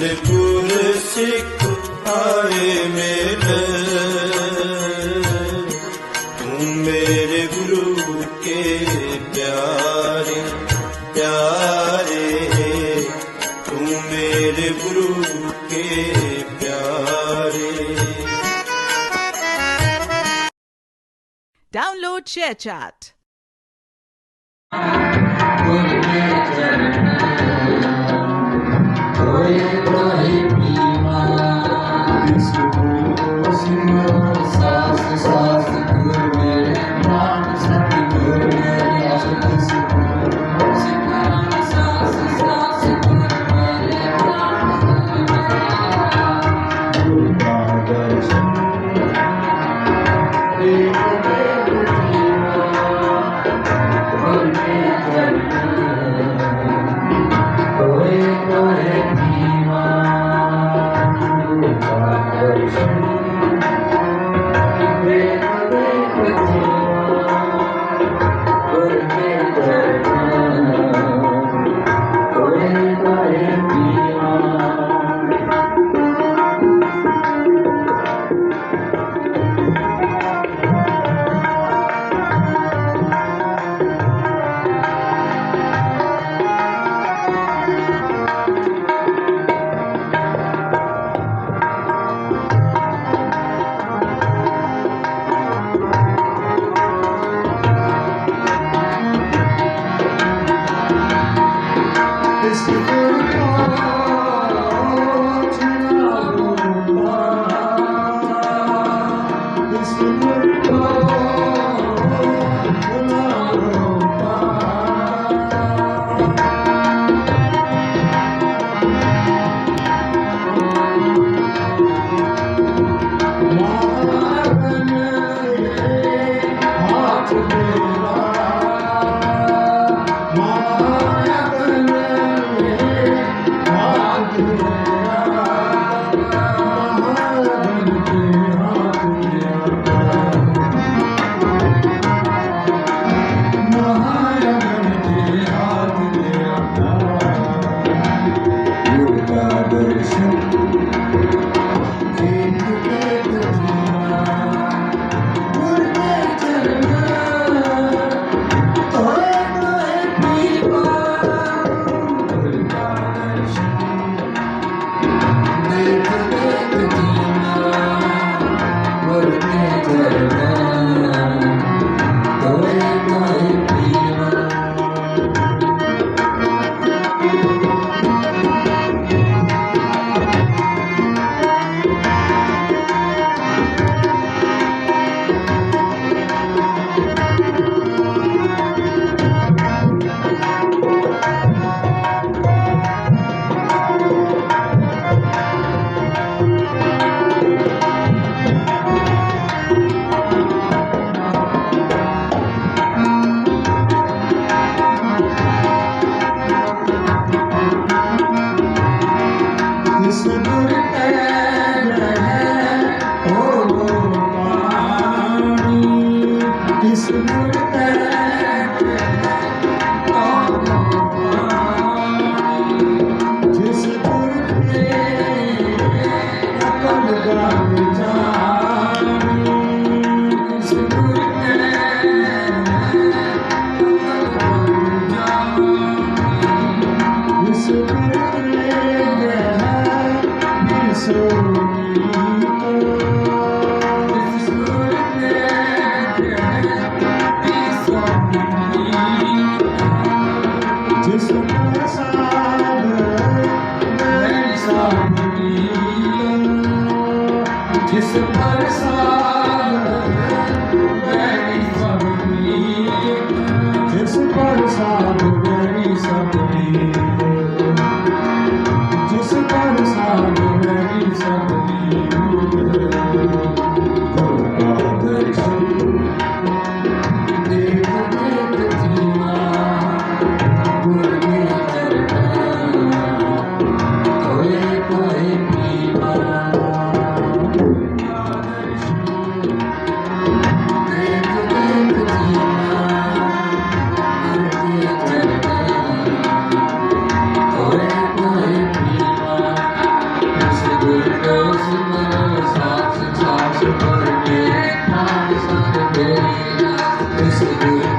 ਨਿਰਪੁਰ ਸਿੱਖ ਆਏ ਮੇਰੇ। ਤੂੰ ਮੇਰੇ ਪਿਆਰੇ ਪਿਆਰੇ ਗੁਰੂ ਕੇ ਪਿਆਰੇ। Download ShareChat coração. ਇਸ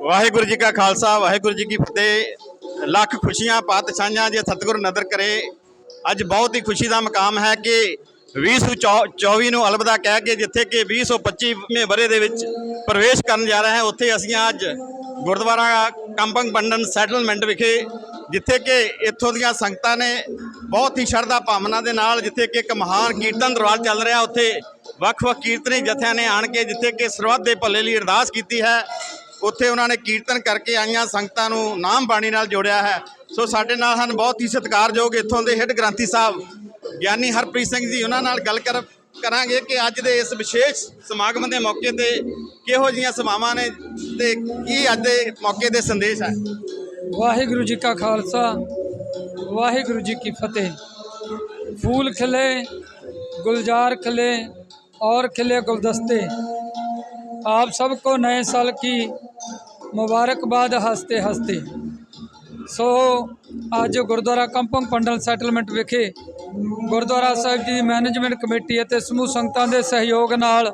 ਵਾਹਿਗੁਰੂ ਜੀ ਕਾ ਖਾਲਸਾ, ਵਾਹਿਗੁਰੂ ਜੀ ਕੀ ਫਤਿਹ। ਲੱਖ ਖੁਸ਼ੀਆਂ ਪਾਤਸ਼ਾਹਾਂ ਜੇ ਸਤਿਗੁਰ ਨਦਰ ਕਰੇ। ਅੱਜ ਬਹੁਤ ਹੀ ਖੁਸ਼ੀ ਦਾ ਮਕਾਮ ਹੈ ਕਿ 2024 ਨੂੰ ਅਲਵਿਦਾ ਕਹਿ ਕੇ ਜਿੱਥੇ ਕਿ 2025ਵੇਂ ਬਰੇ ਦੇ ਵਿੱਚ ਪ੍ਰਵੇਸ਼ ਕਰਨ ਜਾ ਰਹੇ ਹਾਂ, ਉੱਥੇ ਅਸੀਂ ਅੱਜ ਗੁਰਦੁਆਰਾ ਕੰਪੰਗ ਬੰਡਨ ਸੈਟਲਮੈਂਟ ਵਿਖੇ, ਜਿੱਥੇ ਕਿ ਇੱਥੋਂ ਦੀਆਂ ਸੰਗਤਾਂ ਨੇ ਬਹੁਤ ਹੀ ਸ਼ਰਧਾ ਭਾਵਨਾ ਦੇ ਨਾਲ ਜਿੱਥੇ ਕਿ ਇੱਕ ਮਹਾਨ ਕੀਰਤਨ ਦਰਬਾਰ ਚੱਲ ਰਿਹਾ, ਉੱਥੇ ਵੱਖ-ਵੱਖ ਕੀਰਤਨੀ ਜਥਿਆਂ ਨੇ ਆਣ ਕੇ ਜਿੱਥੇ ਕਿ ਸਰਬੱਤ ਦੇ ਭਲੇ ਲਈ ਅਰਦਾਸ ਕੀਤੀ ਹੈ। ਉੱਥੇ ਉਹਨਾਂ ਨੇ ਕੀਰਤਨ ਕਰਕੇ ਆਈਆਂ ਸੰਗਤਾਂ ਨੂੰ ਨਾਮ ਬਾਣੀ ਨਾਲ ਜੋੜਿਆ ਹੈ ਸੋ ਸਾਡੇ ਨਾਲ ਹਨ ਬਹੁਤ ਹੀ ਸਤਿਕਾਰਯੋਗ ਇੱਥੋਂ ਦੇ ਹੈੱਡ ਗ੍ਰੰਥੀ ਸਾਹਿਬ ਗਿਆਨੀ ਹਰਪ੍ਰੀਤ ਸਿੰਘ ਜੀ ਉਹਨਾਂ ਨਾਲ ਗੱਲ ਕਰ ਕਰਾਂਗੇ ਕਿ ਅੱਜ ਦੇ ਇਸ ਵਿਸ਼ੇਸ਼ ਸਮਾਗਮ ਦੇ ਮੌਕੇ ਤੇ ਕਿਹੋ ਜੀਆਂ ਸਮਾਵਾਂ ਨੇ ਤੇ ਕੀ ਅੱਜ ਦੇ ਮੌਕੇ ਦੇ ਸੰਦੇਸ਼ ਹੈ ਵਾਹਿਗੁਰੂ ਜੀ ਕਾ ਖਾਲਸਾ ਵਾਹਿਗੁਰੂ ਜੀ ਕੀ फतेह फूल खिले गुलजार खिले और खिले गुलदस्ते आप सबको नए साल की ਮੁਬਾਰਕਬਾਦ ਹੱਸਤੇ ਹੱਸਤੇ। ਸੋ ਅੱਜ ਗੁਰਦੁਆਰਾ ਕੰਪੰਗ ਪੰਡਲ ਸੈਟਲਮੈਂਟ ਵਿਖੇ ਗੁਰਦੁਆਰਾ ਸਾਹਿਬ ਦੀ ਮੈਨੇਜਮੈਂਟ ਕਮੇਟੀ ਅਤੇ ਸਮੂਹ ਸੰਗਤਾਂ ਦੇ ਸਹਿਯੋਗ ਨਾਲ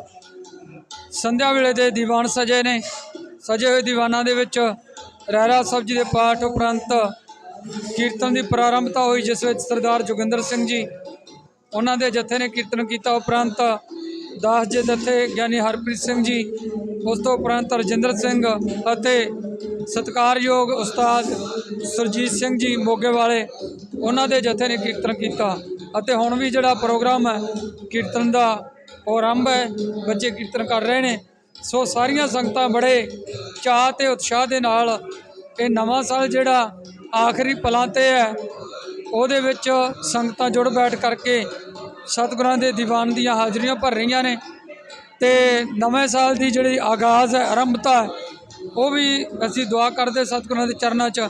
ਸੰਧਿਆ ਵੇਲੇ ਦੇ ਦੀਵਾਨ ਸਜੇ ਨੇ। ਸਜੇ ਹੋਏ ਦੀਵਾਨਾਂ ਦੇ ਵਿੱਚ ਰਹਿਰਾ ਸਾਹਿਬ ਜੀ ਦੇ ਪਾਠ ਉਪਰੰਤ ਕੀਰਤਨ ਦੀ ਪ੍ਰਾਰੰਭਤਾ ਹੋਈ, ਜਿਸ ਵਿੱਚ ਸਰਦਾਰ ਜੋਗਿੰਦਰ ਸਿੰਘ ਜੀ, ਉਹਨਾਂ ਦੇ ਜਥੇ ਨੇ ਕੀਰਤਨ ਕੀਤਾ। ਉਪਰੰਤ ਦਾਸ ਜੀ ਜਥੇ ਗਿਆਨੀ ਹਰਪ੍ਰੀਤ ਸਿੰਘ ਜੀ, ਉਸ ਤੋਂ ਉਪਰੰਤ ਰਜਿੰਦਰ ਸਿੰਘ ਅਤੇ ਸਤਿਕਾਰਯੋਗ ਉਸਤਾਦ ਸੁਰਜੀਤ ਸਿੰਘ ਜੀ ਮੋਗੇ ਵਾਲੇ, ਉਹਨਾਂ ਦੇ ਜਥੇ ਨੇ ਕੀਰਤਨ ਕੀਤਾ ਅਤੇ ਹੁਣ ਵੀ ਜਿਹੜਾ ਪ੍ਰੋਗਰਾਮ ਹੈ, ਕੀਰਤਨ ਦਾ ਉਹ ਆਰੰਭ ਹੈ, ਬੱਚੇ ਕੀਰਤਨ ਕਰ ਰਹੇ ਨੇ। ਸੋ ਸਾਰੀਆਂ ਸੰਗਤਾਂ ਬੜੇ ਚਾਅ ਤੇ ਉਤਸ਼ਾਹ ਦੇ ਨਾਲ ਇਹ ਨਵਾਂ ਸਾਲ ਜਿਹੜਾ ਆਖਰੀ ਪਲਾਂ ਤੇ ਹੈ, ਉਹਦੇ ਵਿੱਚ ਸੰਗਤਾਂ ਜੁੜ ਬੈਠ ਕਰਕੇ ਸਤਿਗੁਰਾਂ ਦੇ ਦੀਵਾਨ ਦੀਆਂ ਹਾਜ਼ਰੀਆਂ ਭਰ ਰਹੀਆਂ ਨੇ ਤੇ ਨਵੇਂ ਸਾਲ ਦੀ ਜਿਹੜੀ ਆਗਾਜ਼ ਹੈ ਆਰੰਭਤਾ ਹੈ ਉਹ ਵੀ ਅਸੀਂ ਦੁਆ ਕਰਦੇ ਸਤਿਗੁਰਾਂ ਦੇ ਚਰਨਾਂ 'ਚ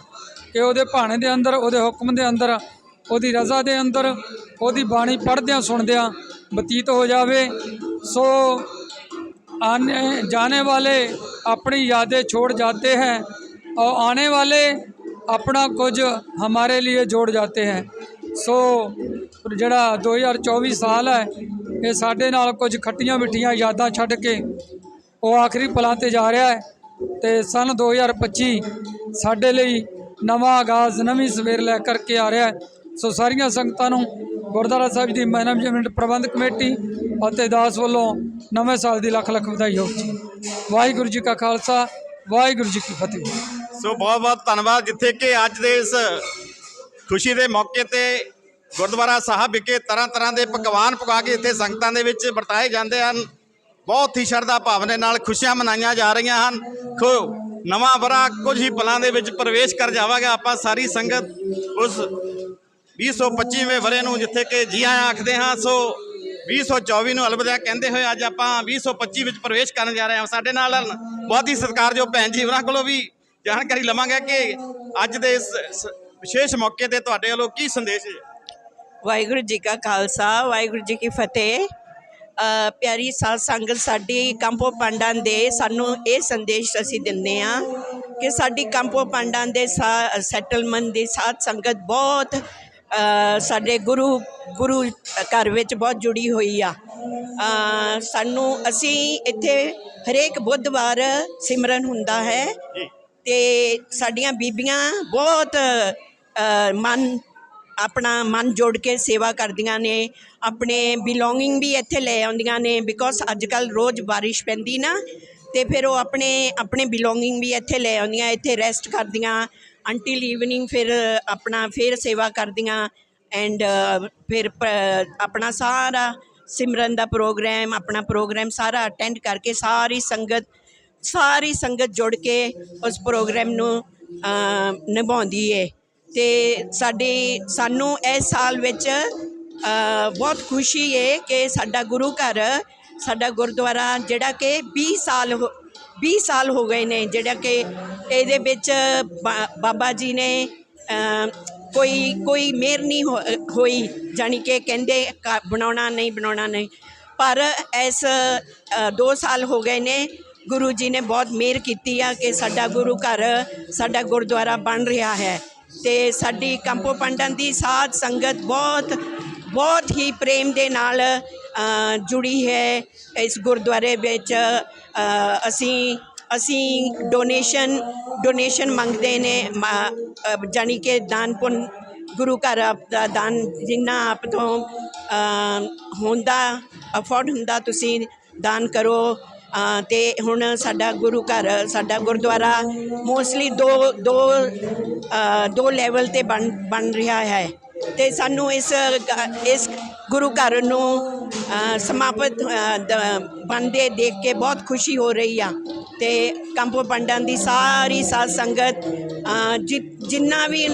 ਕਿ ਉਹਦੇ ਭਾਣੇ ਦੇ ਅੰਦਰ ਉਹਦੇ ਹੁਕਮ ਦੇ ਅੰਦਰ ਉਹਦੀ ਰਜ਼ਾ ਦੇ ਅੰਦਰ ਉਹਦੀ ਬਾਣੀ ਪੜ੍ਹਦਿਆਂ ਸੁਣਦਿਆਂ ਬਤੀਤ ਹੋ ਜਾਵੇ ਸੋ आने जाने वाले अपनी यादें छोड़ जाते हैं और आने वाले अपना कुछ हमारे लिए जोड़ जाते हैं ਸੋ ਜਿਹੜਾ 2024 ਸਾਲ ਹੈ, ਇਹ ਸਾਡੇ ਨਾਲ ਕੁਝ ਖੱਟੀਆਂ ਮਿੱਠੀਆਂ ਯਾਦਾਂ ਛੱਡ ਕੇ ਉਹ ਆਖਰੀ ਪਲਾਂ ਤੇ ਜਾ ਰਿਹਾ ਹੈ ਤੇ ਸਨ 2025 ਸਾਡੇ ਲਈ ਨਵਾਂ ਆਗਾਜ਼, ਨਵੀਂ ਸਵੇਰ ਲੈ ਕਰਕੇ ਆ ਰਿਹਾ ਹੈ। ਸੋ ਸਾਰੀਆਂ ਸੰਗਤਾਂ ਨੂੰ ਗੁਰਦੁਆਰਾ ਸਾਹਿਬ ਦੀ ਮੈਨੇਜਮੈਂਟ ਪ੍ਰਬੰਧ ਕਮੇਟੀ ਅਤੇ ਦਾਸ ਵੱਲੋਂ ਨਵੇਂ ਸਾਲ ਦੀ ਲੱਖ ਲੱਖ ਵਧਾਈ ਹੋਵੇ ਵਾਹਿਗੁਰੂ ਜੀ ਕਾ ਖਾਲਸਾ, ਵਾਹਿਗੁਰੂ ਜੀ ਕੀ ਫਤਿਹ। ਸੋ ਬਹੁਤ ਬਹੁਤ ਧੰਨਵਾਦ। ਜਿੱਥੇ ਕਿ ਅੱਜ ਦੇ ਇਸ ਖੁਸ਼ੀ ਦੇ ਮੌਕੇ ਤੇ ਗੁਰਦੁਆਰਾ ਸਾਹਿਬ ਵਿਖੇ ਤਰ੍ਹਾਂ ਤਰ੍ਹਾਂ ਦੇ ਪਕਵਾਨ ਪਕਾ ਕੇ ਇੱਥੇ ਸੰਗਤਾਂ ਦੇ ਵਿੱਚ ਵਰਤਾਏ ਜਾਂਦੇ ਹਨ। ਬਹੁਤ ਹੀ ਸ਼ਰਧਾ ਭਾਵਨਾ ਨਾਲ ਖੁਸ਼ੀਆਂ ਮਨਾਈਆਂ ਜਾ ਰਹੀਆਂ ਹਨ। ਖੋ, ਨਵਾਂ ਵਰਾ ਕੁਝ ਹੀ ਪਲਾਂ ਦੇ ਵਿੱਚ ਪ੍ਰਵੇਸ਼ ਕਰ ਜਾਵਾਂਗਾ। ਆਪਾਂ ਸਾਰੀ ਸੰਗਤ ਉਸ 2025ਵੇਂ ਵਰੇ ਨੂੰ ਜਿੱਥੇ ਕਿ ਜੀ ਆਇਆਂ ਆਖਦੇ ਹਾਂ, ਸੋ 2024 ਨੂੰ ਅਲਵਿਦਾ ਕਹਿੰਦੇ ਹੋਏ ਅੱਜ ਆਪਾਂ 2025 ਵਿੱਚ ਪ੍ਰਵੇਸ਼ ਕਰਨ ਜਾ ਰਹੇ ਹਾਂ। ਸਾਡੇ ਨਾਲ ਬਹੁਤ ਹੀ ਸਤਿਕਾਰਯੋਗ ਭੈਣ ਜੀ, ਉਹਨਾਂ ਕੋਲੋਂ ਵੀ ਜਾਣਕਾਰੀ ਲਵਾਂਗੇ ਕਿ ਅੱਜ ਦੇ ਇਸ ਵਿਸ਼ੇਸ਼ ਮੌਕੇ ਤੇ ਤੁਹਾਡੇ ਵੱਲੋਂ ਕੀ ਸੰਦੇਸ਼ ਹੈ? ਵਾਹਿਗੁਰੂ ਜੀ ਕਾ ਖਾਲਸਾ ਵਾਹਿਗੁਰੂ ਜੀ ਕੀ ਫਤਿਹ। ਅ, ਪਿਆਰੀ ਸਾਧ ਸੰਗਤ ਸਾਡੀ ਕੰਪੋ ਪਾਂਡਾਂ ਦੇ ਸਾਨੂੰ ਇਹ ਸੰਦੇਸ਼ ਅਸੀਂ ਦਿੰਦੇ ਆ ਕਿ ਸਾਡੀ ਕੰਪੋ ਪਾਂਡਾਂ ਦੇ ਸੈਟਲਮੈਂਟ ਦੀ ਸਾਧ ਸੰਗਤ ਬਹੁਤ ਅ, ਸਾਡੇ ਗੁਰੂ ਗੁਰੂ ਘਰ ਵਿੱਚ ਬਹੁਤ ਜੁੜੀ ਹੋਈ ਆ। ਅ, ਸਾਨੂੰ ਅਸੀਂ ਇੱਥੇ ਹਰੇਕ ਬੁੱਧਵਾਰ ਸਿਮਰਨ ਹੁੰਦਾ ਹੈ ਤੇ ਸਾਡੀਆਂ ਬੀਬੀਆਂ ਬਹੁਤ ਮਨ, ਆਪਣਾ ਮਨ ਜੋੜ ਕੇ ਸੇਵਾ ਕਰਦੀਆਂ ਨੇ, ਆਪਣੇ ਬਿਲੋਂਗਿੰਗ ਵੀ ਇੱਥੇ ਲੈ ਆਉਂਦੀਆਂ ਨੇ ਬਿਕੋਜ਼ ਅੱਜ ਕੱਲ ਰੋਜ਼ ਬਾਰਿਸ਼ ਪੈਂਦੀ ਨਾ, ਤੇ ਫਿਰ ਉਹ ਆਪਣੇ ਆਪਣੇ ਬਿਲੋਂਗਿੰਗ ਵੀ ਇੱਥੇ ਲੈ ਆਉਂਦੀਆਂ, ਇੱਥੇ ਰੈਸਟ ਕਰਦੀਆਂ ਅੰਟਿਲ ਈਵਨਿੰਗ ਫਿਰ ਆਪਣਾ ਫਿਰ ਸੇਵਾ ਕਰਦੀਆਂ ਐਂਡ ਫਿਰ ਆਪਣਾ ਸਾਰਾ ਸਿਮਰਨ ਦਾ ਪ੍ਰੋਗਰਾਮ ਆਪਣਾ ਪ੍ਰੋਗਰਾਮ ਸਾਰਾ ਅਟੈਂਡ ਕਰਕੇ ਸਾਰੀ ਸੰਗਤ ਸਾਰੀ ਸੰਗਤ ਜੁੜ ਕੇ ਉਸ ਪ੍ਰੋਗਰਾਮ ਨੂੰ ਨਿਭਾਉਂਦੀ ਹੈ ਤੇ ਸਾਡੇ, ਸਾਨੂੰ ਇਸ ਸਾਲ ਵਿੱਚ ਬਹੁਤ ਖੁਸ਼ੀ ਏ ਕਿ ਸਾਡਾ ਗੁਰੂ ਘਰ, ਸਾਡਾ ਗੁਰਦੁਆਰਾ ਜਿਹੜਾ ਕਿ 20 ਸਾਲ ਹੋ 20 ਸਾਲ ਹੋ ਗਏ ਨੇ, ਜਿਹੜਾ ਕਿ ਇਹਦੇ ਵਿੱਚ ਬਾਬਾ ਜੀ ਨੇ ਕੋਈ ਕੋਈ ਮਿਹਰ ਨਹੀਂ ਹੋ- ਹੋਈ, ਜਾਣੀ ਕਿ ਕਹਿੰਦੇ ਘਰ ਬਣਾਉਣਾ ਨਹੀਂ ਬਣਾਉਣਾ ਨਹੀਂ। ਪਰ ਇਸ 2 ਸਾਲ ਹੋ ਗਏ ਨੇ, ਗੁਰੂ ਜੀ ਨੇ ਬਹੁਤ ਮਿਹਰ ਕੀਤੀ ਆ ਕਿ ਸਾਡਾ ਗੁਰੂ ਘਰ, ਸਾਡਾ ਗੁਰਦੁਆਰਾ ਬਣ ਰਿਹਾ ਹੈ। ਤੇ ਸਾਡੀ ਕੰਪੋ ਪੰਡਨ ਦੀ ਸਾਧ ਸੰਗਤ ਬਹੁਤ ਬਹੁਤ ਹੀ ਪ੍ਰੇਮ ਦੇ ਨਾਲ ਜੁੜੀ ਹੈ। ਇਸ ਗੁਰਦੁਆਰੇ ਵਿੱਚ ਅਸੀਂ ਅਸੀਂ ਡੋਨੇਸ਼ਨ ਡੋਨੇਸ਼ਨ ਮੰਗਦੇ ਨੇ, ਮਾ- ਜਾਣੀ ਕਿ ਦਾਨ ਪੁੰਨ, ਗੁਰੂ ਘਰ ਆਪ ਦਾ ਦਾਨ ਜਿੰਨਾ ਆਪ ਤੋਂ ਹੁੰਦਾ, ਅਫੋਰਡ ਹੁੰਦਾ, ਤੁਸੀਂ ਦਾਨ ਕਰੋ। ਅਤੇ ਹੁਣ ਸਾਡਾ ਗੁਰੂ ਘਰ, ਸਾਡਾ ਗੁਰਦੁਆਰਾ ਮੋਸਟਲੀ ਦੋ ਦੋ ਦੋ ਲੈਵਲ ਤੇ ਬਣ ਬਣ ਰਿਹਾ ਹੈ। ਅਤੇ ਸਾਨੂੰ ਇਸ ਗ- ਇਸ ਗੁਰੂ ਘਰ ਨੂੰ ਸਮਾਪਤ ਬਣਦੇ ਦੇਖ ਕੇ ਬਹੁਤ ਖੁਸ਼ੀ ਹੋ ਰਹੀ ਆ। ਤੇ ਕੰਪੋ ਪੰਡਾਂ ਦੀ ਸਾਰੀ ਸਾਧ ਸੰਗਤ ਜਿ- ਜਿੰਨਾ ਵੀ